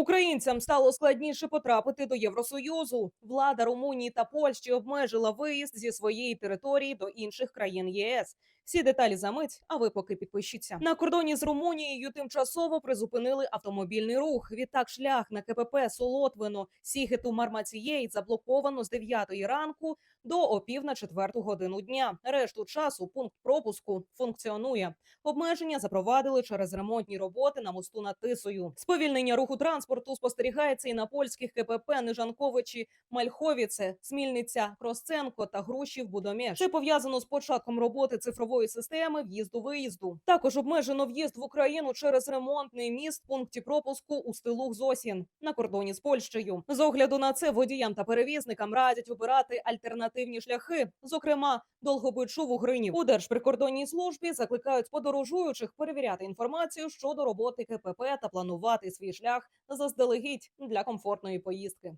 Українцям стало складніше потрапити до Євросоюзу. Влада Румунії та Польщі обмежила виїзд зі своєї території до інших країн ЄС. Всі деталі за мить, а ви поки підпишіться. На кордоні з Румунією тимчасово призупинили автомобільний рух. Відтак шлях на КПП Солотвино Сігету Мармацієй заблоковано з 9 ранку до опів на четверту годину дня. Решту часу пункт пропуску функціонує. Обмеження запровадили через ремонтні роботи на мосту над Тисою. Сповільнення руху транспорту спостерігається і на польських КПП Нижанковичі, Мальховіце, Смільниця, Кросценко та Грушів Будомєш. Це пов'язано з початком роботи цифрової системи в'їзду-виїзду. Також обмежено в'їзд в Україну через ремонтний міст в пункті пропуску у стилух Зосін на кордоні з Польщею. З огляду на це водіям та перевізникам радять обирати альтернативні шляхи, зокрема Долгобичу в Угрині. У Держприкордонній службі закликають подорожуючих перевіряти інформацію щодо роботи КПП та планувати свій шлях заздалегідь для комфортної поїздки.